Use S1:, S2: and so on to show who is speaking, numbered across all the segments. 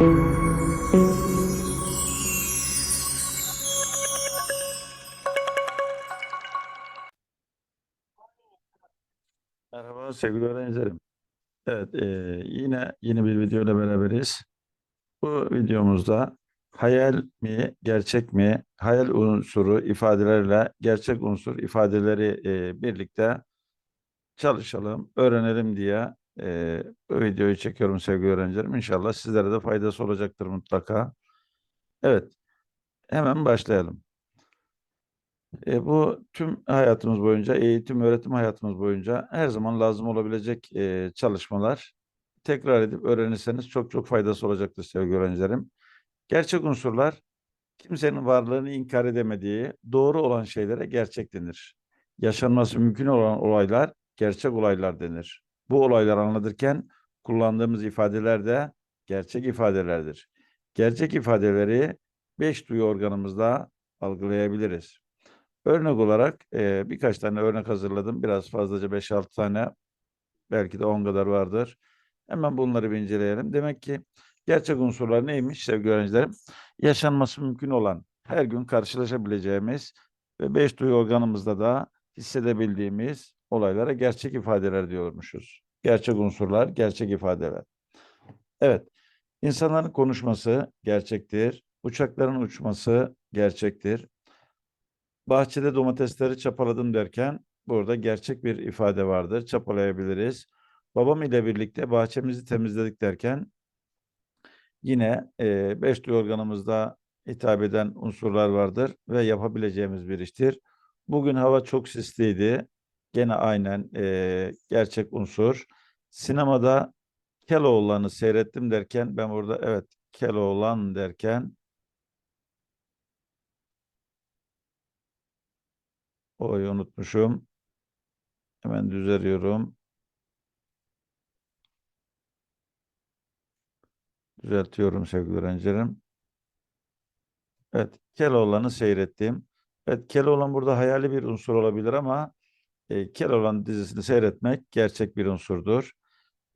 S1: Merhaba sevgili öğrencilerim. Evet, e, yine yeni bir video ile beraberiz. Bu videomuzda hayal mi, gerçek mi, hayal unsuru ifadelerle gerçek unsur ifadeleri e, birlikte çalışalım, öğrenelim diye e, bu videoyu çekiyorum sevgili öğrencilerim. İnşallah sizlere de faydası olacaktır mutlaka. Evet, hemen başlayalım. E, bu tüm hayatımız boyunca, eğitim, öğretim hayatımız boyunca her zaman lazım olabilecek e, çalışmalar. Tekrar edip öğrenirseniz çok çok faydası olacaktır sevgili öğrencilerim. Gerçek unsurlar, kimsenin varlığını inkar edemediği, doğru olan şeylere gerçek denir. Yaşanması mümkün olan olaylar, gerçek olaylar denir. Bu olaylar anlatırken kullandığımız ifadeler de gerçek ifadelerdir. Gerçek ifadeleri beş duyu organımızda algılayabiliriz. Örnek olarak e, birkaç tane örnek hazırladım. Biraz fazlaca 5-6 tane belki de 10 kadar vardır. Hemen bunları bir inceleyelim. Demek ki gerçek unsurlar neymiş sevgili öğrencilerim? Yaşanması mümkün olan, her gün karşılaşabileceğimiz ve beş duyu organımızda da hissedebildiğimiz olaylara gerçek ifadeler diyormuşuz. Gerçek unsurlar, gerçek ifadeler. Evet, insanların konuşması gerçektir. Uçakların uçması gerçektir bahçede domatesleri çapaladım derken burada gerçek bir ifade vardır. Çapalayabiliriz. Babam ile birlikte bahçemizi temizledik derken yine e, beş duyu organımızda hitap eden unsurlar vardır ve yapabileceğimiz bir iştir. Bugün hava çok sisliydi. Gene aynen e, gerçek unsur. Sinemada Keloğlan'ı seyrettim derken ben burada evet Keloğlan derken O'yu unutmuşum. Hemen düzeliyorum. Düzeltiyorum sevgili öğrencilerim. Evet, Keloğlan'ı seyrettim. Evet, Keloğlan burada hayali bir unsur olabilir ama e, Keloğlan dizisini seyretmek gerçek bir unsurdur.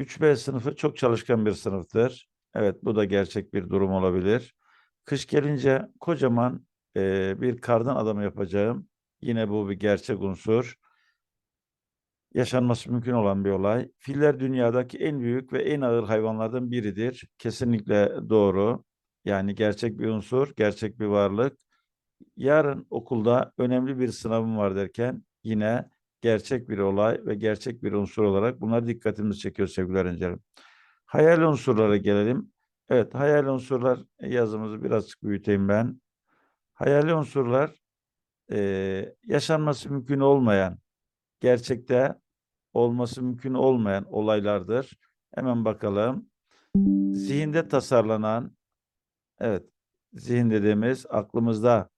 S1: 3B sınıfı çok çalışkan bir sınıftır. Evet, bu da gerçek bir durum olabilir. Kış gelince kocaman e, bir kardan adamı yapacağım. Yine bu bir gerçek unsur. Yaşanması mümkün olan bir olay. Filler dünyadaki en büyük ve en ağır hayvanlardan biridir. Kesinlikle doğru. Yani gerçek bir unsur, gerçek bir varlık. Yarın okulda önemli bir sınavım var derken yine gerçek bir olay ve gerçek bir unsur olarak bunlar dikkatimizi çekiyor sevgili öğrencilerim. Hayal unsurlara gelelim. Evet, hayal unsurlar yazımızı birazcık büyüteyim ben. Hayali unsurlar e, yaşanması mümkün olmayan, gerçekte olması mümkün olmayan olaylardır. Hemen bakalım. Zihinde tasarlanan, evet, zihin dediğimiz aklımızda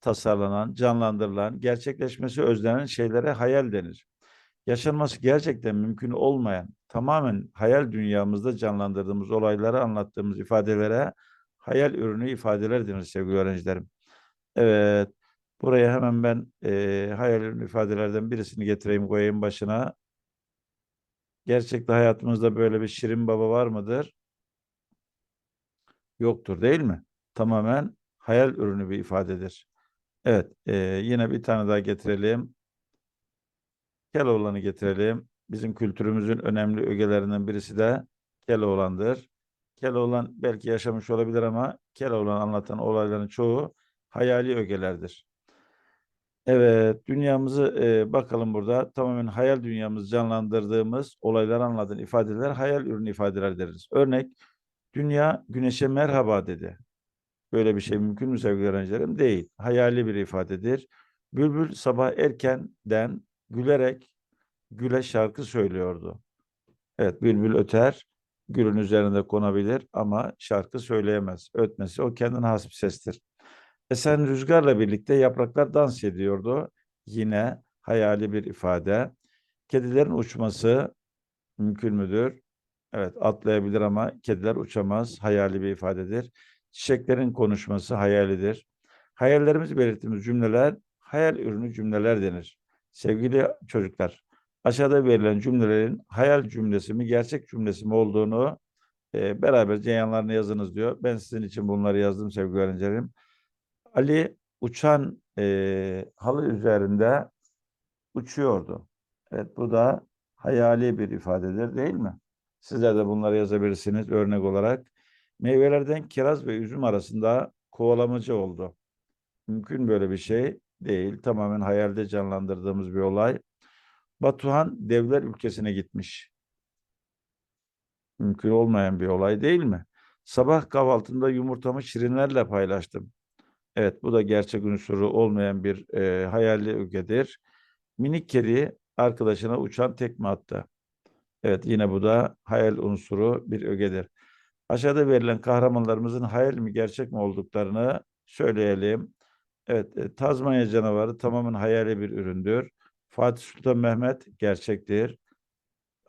S1: tasarlanan, canlandırılan, gerçekleşmesi özlenen şeylere hayal denir. Yaşanması gerçekten mümkün olmayan, tamamen hayal dünyamızda canlandırdığımız olayları anlattığımız ifadelere hayal ürünü ifadeler denir sevgili öğrencilerim. Evet, Buraya hemen ben e, hayal ifadelerden birisini getireyim koyayım başına. Gerçekte hayatımızda böyle bir Şirin Baba var mıdır? Yoktur değil mi? Tamamen hayal ürünü bir ifadedir. Evet, e, yine bir tane daha getirelim. Keloğlan'ı getirelim. Bizim kültürümüzün önemli ögelerinden birisi de Keloğlan'dır. Keloğlan belki yaşamış olabilir ama Keloğlan anlatan olayların çoğu hayali ögelerdir. Evet, dünyamızı e, bakalım burada tamamen hayal dünyamızı canlandırdığımız olayları anlatan ifadeler hayal ürünü ifadeler deriz. Örnek, dünya güneşe merhaba dedi. Böyle bir şey mümkün mü sevgili öğrencilerim? Değil. Hayali bir ifadedir. Bülbül sabah erkenden gülerek güle şarkı söylüyordu. Evet, bülbül öter, gülün üzerinde konabilir ama şarkı söyleyemez. Ötmesi o kendine has bir sestir. Esen rüzgarla birlikte yapraklar dans ediyordu. Yine hayali bir ifade. Kedilerin uçması mümkün müdür? Evet atlayabilir ama kediler uçamaz. Hayali bir ifadedir. Çiçeklerin konuşması hayalidir. Hayallerimizi belirttiğimiz cümleler hayal ürünü cümleler denir. Sevgili çocuklar, aşağıda verilen cümlelerin hayal cümlesi mi, gerçek cümlesi mi olduğunu E, beraberce yanlarına yazınız diyor. Ben sizin için bunları yazdım sevgili öğrencilerim. Ali uçan e, halı üzerinde uçuyordu. Evet bu da hayali bir ifadedir değil mi? Sizler de bunları yazabilirsiniz örnek olarak. Meyvelerden kiraz ve üzüm arasında kovalamacı oldu. Mümkün böyle bir şey değil. Tamamen hayalde canlandırdığımız bir olay. Batuhan devler ülkesine gitmiş. Mümkün olmayan bir olay değil mi? Sabah kahvaltında yumurtamı şirinlerle paylaştım. Evet bu da gerçek unsuru olmayan bir e, hayali ögedir. Minik kedi arkadaşına uçan tekme attı. Evet yine bu da hayal unsuru bir ögedir. Aşağıda verilen kahramanlarımızın hayal mi gerçek mi olduklarını söyleyelim. Evet e, Tazmanya canavarı tamamen hayali bir üründür. Fatih Sultan Mehmet gerçektir.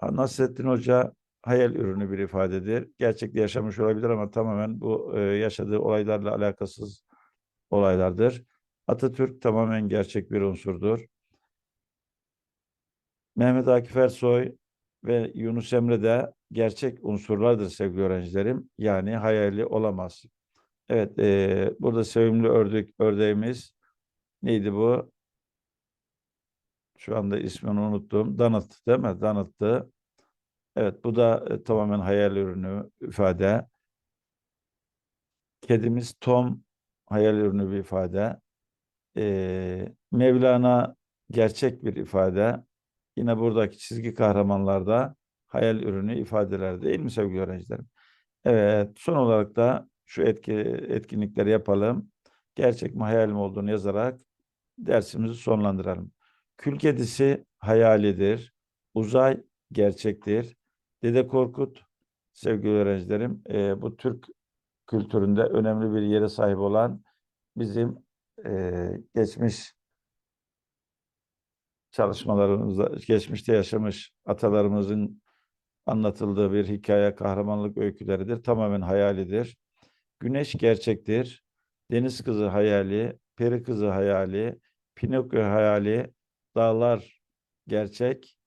S1: Nasrettin Hoca hayal ürünü bir ifadedir. Gerçekte yaşamış olabilir ama tamamen bu e, yaşadığı olaylarla alakasız olaylardır. Atatürk tamamen gerçek bir unsurdur. Mehmet Akif Ersoy ve Yunus Emre de gerçek unsurlardır sevgili öğrencilerim. Yani hayali olamaz. Evet, e, burada sevimli ördük ördeğimiz neydi bu? Şu anda ismini unuttum. Donald değil mi? Donald'tı. Evet, bu da e, tamamen hayal ürünü ifade. Kedimiz Tom hayal ürünü bir ifade. Ee, Mevlana gerçek bir ifade. Yine buradaki çizgi kahramanlarda hayal ürünü ifadeler değil mi sevgili öğrencilerim? Evet, son olarak da şu etki, etkinlikleri yapalım. Gerçek mi hayal mi olduğunu yazarak dersimizi sonlandıralım. Kül kedisi hayalidir. Uzay gerçektir. Dede Korkut sevgili öğrencilerim e, bu Türk kültüründe önemli bir yere sahip olan bizim e, geçmiş çalışmalarımızda, geçmişte yaşamış atalarımızın anlatıldığı bir hikaye, kahramanlık öyküleridir. Tamamen hayalidir. Güneş gerçektir. Deniz kızı hayali, peri kızı hayali, Pinokyo hayali, dağlar gerçek,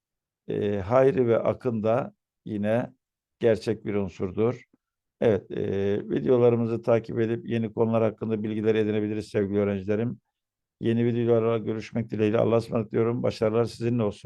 S1: e, Hayri ve Akın da yine gerçek bir unsurdur. Evet, e, videolarımızı takip edip yeni konular hakkında bilgiler edinebiliriz sevgili öğrencilerim. Yeni videolarla görüşmek dileğiyle Allah'a ısmarladık diyorum. Başarılar sizinle olsun.